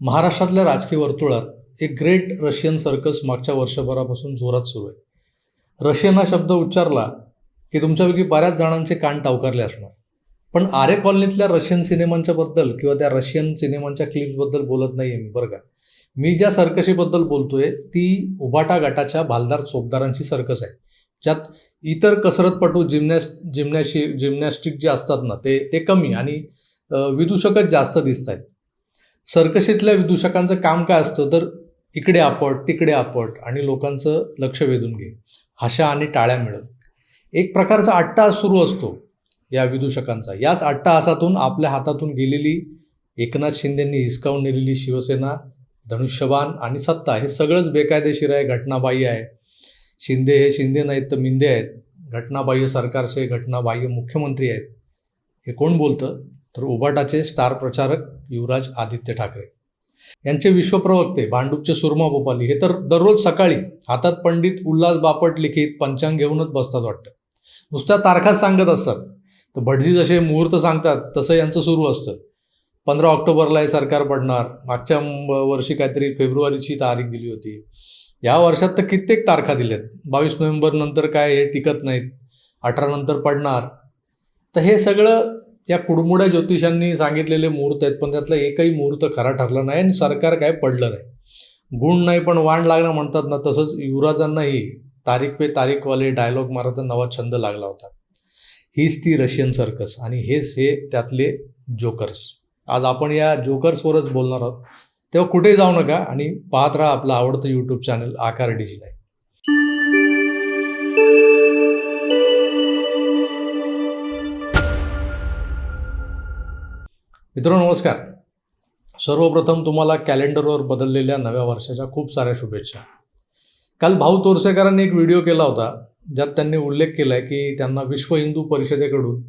महाराष्ट्रातल्या राजकीय वर्तुळात एक ग्रेट रशियन सर्कस मागच्या वर्षभरापासून जोरात सुरू आहे. रशियन हा शब्द उच्चारला की तुमच्यापैकी बऱ्याच जणांचे कान टावकारले असणार. पण आरे कॉलनीतल्या रशियन सिनेमांच्या बद्दल किंवा त्या रशियन सिनेमांच्या क्लिप्सबद्दल बोलत नाही आहे मी बरं का? मी ज्या सर्कशीबद्दल बोलतोय ती उभाटा गटाच्या भालदार चोपदारांची सर्कस आहे. ज्यात इतर कसरतपटू जिमनॅस जिमनॅशी जिमनॅस्टिक जे असतात ना ते ते कमी आणि विदूषकच जास्त दिसत आहेत सर्कशीतल्या विदूषकांचं काम काय असतं? तर इकडे आपट तिकडे आपट आणि लोकांचं लक्ष वेधून घे. हशा आणि टाळ्या मिळत. एक प्रकारचा अट्टाहास सुरू असतो या विदूषकांचा. याच अट्टाहासातून आपल्या हातातून गेलेली एकनाथ शिंदेंनी हिसकावून नेलेली शिवसेना धनुष्यबाण आणि सत्ता हे सगळंच बेकायदेशीर आहे घटनाबाह्य आहे. शिंदे हे शिंदे नाहीत तर मिंदे आहेत. घटनाबाह्य सरकारचे घटनाबाह्य मुख्यमंत्री आहेत. हे कोण बोलतं? तर उबाटाचे स्टार प्रचारक युवराज आदित्य ठाकरे. यांचे विश्वप्रवक्ते भांडूपचे सुरमा भोपाली हे तर दररोज सकाळी हातात पंडित उल्हास बापट लिखित पंचांग घेऊनच बसतात वाटतं. नुसत्या तारखा सांगत असतात. तर भटजी जसे मुहूर्त सांगतात तसं यांचं सुरू असतं. पंधरा ऑक्टोबरला हे सरकार पडणार. मागच्या वर्षी काहीतरी फेब्रुवारीची तारीख दिली होती. या वर्षात तर कित्येक तारखा दिल्यात. बावीस नोव्हेंबर नंतर काय हे टिकत नाहीत. अठरा नंतर पडणार. तर हे सगळं या कुडमुड्या ज्योतिषांनी सांगितलेले मुहूर्त आहेत पण त्यातला एकही मुहूर्त खरा ठरला नाही आणि सरकार काय पडलं नाही. गुण नाही पण वाण लागणं म्हणतात ना तसंच युवराजांनाही तारीख पे तारीखवाले डायलॉग मारायचा नवा छंद लागला होता. हीच ती रशियन सर्कस आणि हेच हे त्यातले जोकर्स आज आपण या जोकर्सवरच बोलणार आहोत. तेव्हा कुठेही जाऊ नका आणि पाहत राहा आपलं आवडतं यूट्यूब चॅनल आकार डिजी मित्रांनो नमस्कार. सर्वप्रथम तुम्हाला कॅलेंडरवर बदललेल्या नव्या वर्षाच्या खूप साऱ्या शुभेच्छा. काल भाऊ तोरसेकरांनी एक व्हिडिओ केला होता ज्यात त्यांनी उल्लेख केला आहे की त्यांना विश्व हिंदू परिषदेकडून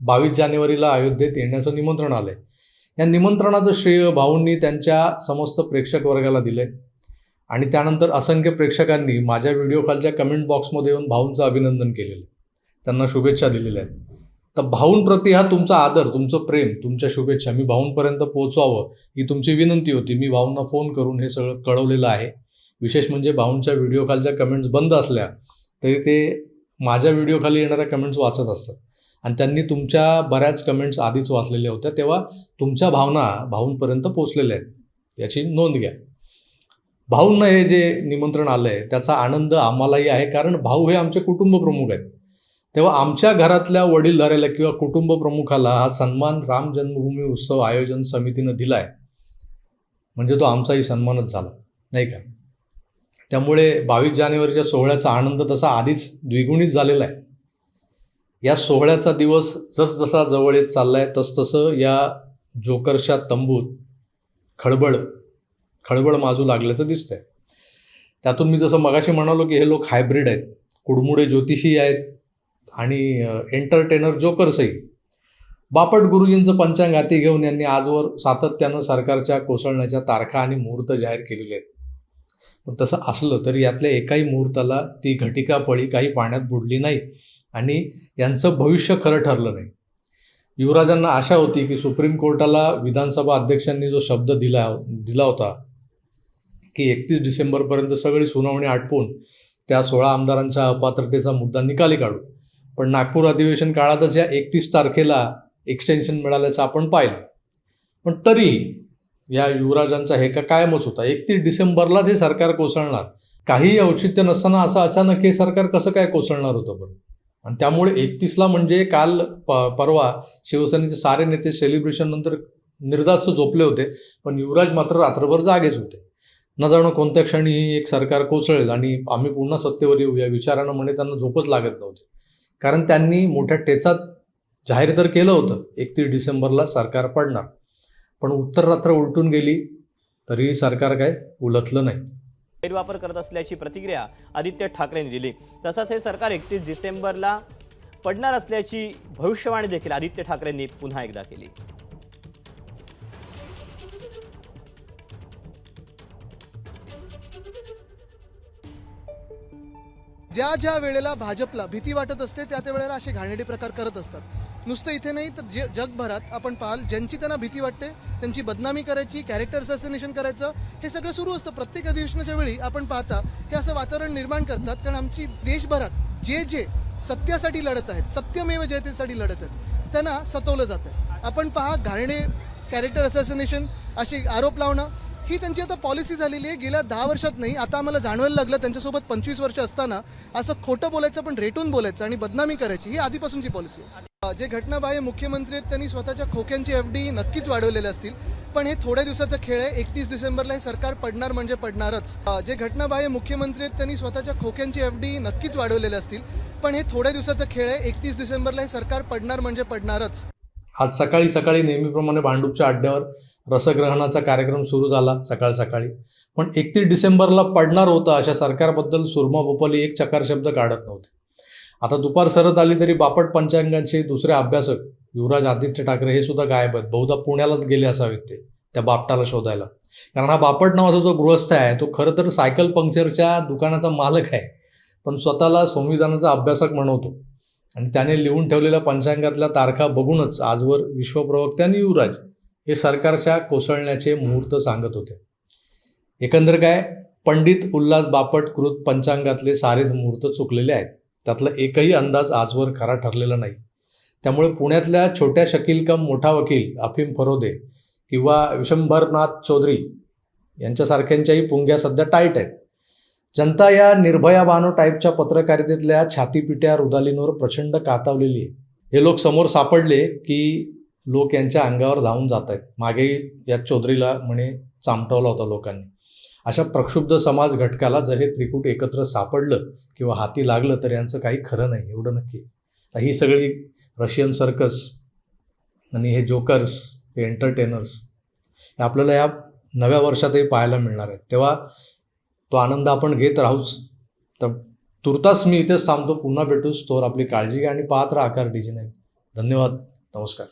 बावीस जानेवारीला अयोध्येत येण्याचं निमंत्रण आलं आहे या निमंत्रणाचं श्रेय भाऊंनी त्यांच्या समस्त प्रेक्षक वर्गाला दिलंय. आणि त्यानंतर असंख्य प्रेक्षकांनी माझ्या व्हिडिओ खालच्या कमेंट बॉक्समध्ये येऊन भाऊंचं अभिनंदन केलेलं आहे. त्यांना शुभेच्छा दिलेल्या आहेत. तर भाऊंप्रती हा तुमचा आदर तुमचं प्रेम तुमच्या शुभेच्छा. मी भाऊंपर्यंत पोहोचवावं ही तुमची विनंती होती. मी भाऊंना फोन करून हे सगळं कळवलेलं आहे. विशेष म्हणजे भाऊंच्या व्हिडिओ खालच्या कमेंट्स बंद असल्या तरी ते माझ्या व्हिडिओ खाली येणाऱ्या कमेंट्स वाचत असतात. आणि त्यांनी तुमच्या बऱ्याच कमेंट्स आधीच वाचलेल्या होत्या. तेव्हा तुमच्या भावना भाऊंपर्यंत पोचलेल्या आहेत. याची नोंद घ्या. भाऊंना हे जे निमंत्रण आलं आहे त्याचा आनंद आम्हालाही आहे. कारण भाऊ हे आमचे कुटुंब प्रमुख आहेत. तेव्हा आमच्या घरातल्या वडीलधाऱ्याला किंवा कुटुंब प्रमुखाला हा सन्मान राम जन्मभूमी उत्सव आयोजन समितीनं दिलाय. म्हणजे तो आमचाही सन्मानच झाला नाही का? त्यामुळे बावीस जानेवारीच्या सोहळ्याचा आनंद तसा आधीच द्विगुणित झालेला आहे. या सोहळ्याचा दिवस जसजसा जवळ येत चाललाय तसतसं या जोकरशा तंबूत खळबळ खळबळ माजू लागल्याचं दिसतंय. त्यातून मी जसं मगाशी म्हणालो की हे लोक हायब्रिड आहेत कुडमुडे ज्योतिषी आहेत आणि एंटरटेनर जोकरसई बापट गुरुजींचं पंचांग हाती घेऊन यांनी आजवर सातत्यानं सरकारच्या कोसळण्याच्या तारखा आणि मुहूर्त जाहीर केलेले आहेत. पण तसं असलं तरी यातल्या एकाही मुहूर्ताला ती घटिका पळी काही पाण्यात बुडली नाही आणि यांचं भविष्य खरं ठरलं नाही. युवराजांना आशा होती की सुप्रीम कोर्टाला विधानसभा अध्यक्षांनी जो शब्द दिला दिला होता की एकतीस डिसेंबरपर्यंत सगळी सुनावणी आटपून त्या सोळा आमदारांच्या अपात्रतेचा मुद्दा निकाली काढू. पण नागपूर अधिवेशन काळातच या एकतीस तारखेला एक्सटेन्शन मिळाल्याचं आपण पाहिलं. पण तरी या युवराजांचा हे का कायमच होता? एकतीस डिसेंबरलाच हे सरकार कोसळणार. काही औचित्य नसताना असं अचानक हे सरकार कसं काय कोसळणार होतं बरं? आणि त्यामुळे एकतीसला म्हणजे काल प परवा शिवसेनेचे सारे नेते सेलिब्रेशन नंतर निर्धास झोपले होते पण युवराज मात्र रात्रभर जागेच होते. न जाणं कोणत्या क्षणी एक सरकार कोसळेल आणि आम्ही पुन्हा सत्तेवर येऊ या विचारानं म्हणे त्यांना झोपच लागत नव्हते. कारण त्यांनी मोठ्या टेचात जाहीर तर केलं होतं. एकतीस डिसेंबरला सरकार पडणार. पण उत्तर रात्र उलटून गेली तरीही सरकार काय उलटलं नाही. गैरवापर करत असल्याची प्रतिक्रिया आदित्य ठाकरेंनी दिली. तसंच हे सरकार एकतीस डिसेंबरला पडणार असल्याची भविष्यवाणी देखील आदित्य ठाकरेंनी पुन्हा एकदा केली. ज्या ज्या वेळेला भाजपला भीती वाटत असते त्या त्या वेळेला असे घाणेरडे प्रकार करत असतात. नुसतं इथे नाही तर जे जगभरात आपण पाहाल ज्यांची त्यांना भीती वाटते त्यांची बदनामी करायची कॅरेक्टर असॅसिनेशन करायचं हे सगळं सुरू असतं. प्रत्येक अधिवेशनाच्या वेळी आपण पाहता हे असं वातावरण निर्माण करतात कारण आमची देशभरात जे जे सत्यासाठी लढत आहेत सत्यमेव जयतेसाठी लढत आहेत त्यांना सतवलं जातं आपण पहा घाणेरडे कॅरेक्टर असॅसिनेशन असे आरोप लावणं ही त्यांची आता पॉलिसी झालेली आहे. गेल्या दहा वर्षात नाही आता आम्हाला जाणवायला लागलं त्यांच्यासोबत पंचवीस वर्ष असताना असं खोटं बोलायचं पण रेटून बोलायचं आणि बदनामी करायची ही आधीपासूनची पॉलिसी आहे. अं, जे घटनाबाह्य मुख्यमंत्री आहेत त्यांनी स्वतःच्या खोक्यांची एफ डी नक्कीच वाढवलेले असतील. पण हे थोड्या दिवसाचा खेळ आहे एकतीस डिसेंबरला हे सरकार पडणार म्हणजे पडणारच. जे जे घटनाबाह्य मुख्यमंत्री आहेत त्यांनी स्वतःच्या खोक्यांची एफ डी नक्कीच वाढवलेले असतील. पण हे थोड्या दिवसाचा खेळ आहे एकतीस डिसेंबरला हे सरकार पडणार म्हणजे पडणारच. आज सकाळी सकाळी नेहमीप्रमाणे भांडूपच्या अड्ड्यावर रसग्रहणाचा कार्यक्रम सुरू झाला सकाळ सकाळी. पण एकतीस डिसेंबरला पडणार होता अशा सरकारबद्दल सुरमा बोपाली एक चकार शब्द काढत नव्हते. आता दुपार सरत आली तरी बापट पंचांगांचे दुसरे अभ्यासक युवराज आदित्य ठाकरे हे सुद्धा गायब आहेत. बहुधा पुण्यालाच गेले असावेत ते त्या बापटाला शोधायला. कारण हा बापट नावाचा जो गृहस्थ आहे तो खरं तर सायकल पंक्चरच्या दुकानाचा मालक आहे. पण स्वतःला संविधानाचा अभ्यासक म्हणवतो आणि त्याने लिहून ठेवलेल्या पंचांगातल्या तारखा बघूनच आजवर विश्वप्रवक्त्यांनी आणि युवराज हे सरकारच्या कोसळण्याचे मुहूर्त सांगत होते. एकंदर काय पंडित उल्हास बापट कृत पंचांगातले सारेच मुहूर्त चुकलेले आहेत. त्यातला एकही अंदाज आजवर खरा ठरलेला नाही. त्यामुळे पुण्यातल्या छोट्या शकील कम मोठा वकील अफीम फरोदे किंवा विशंभरनाथ चौधरी यांच्यासारख्यांच्याही पुंग्या सध्या टाईट आहेत. जनता या निर्भया बानो टाईपच्या पत्रकारितेतल्या छातीपिट्या रुदालींवर प्रचंड कातावलेली आहे. हे लोक समोर सापडले की लोक यांच्या अंगावर धावून जात आहेत मागेही या चौधरीला म्हणे चामटवला होता लोकांनी. अशा प्रक्षुब्ध समाज घटकाला जर हे त्रिकूट एकत्र सापडलं किंवा हाती लागलं तर यांचं काही खरं नाही एवढं नक्की ही सगळी रशियन सर्कस आणि हे जोकर्स हे एंटरटेनर्स हे आपल्याला या नव्या वर्षातही पाहायला मिळणार आहेत. तेव्हा तो आनंद आपण घेत राहूच. तर तुर्तास मी इथेच थांबतो. पुन्हा भेटूच. तोवर आपली काळजी घ्या आणि पाहत राहा आकार डीजी नाही धन्यवाद. नमस्कार.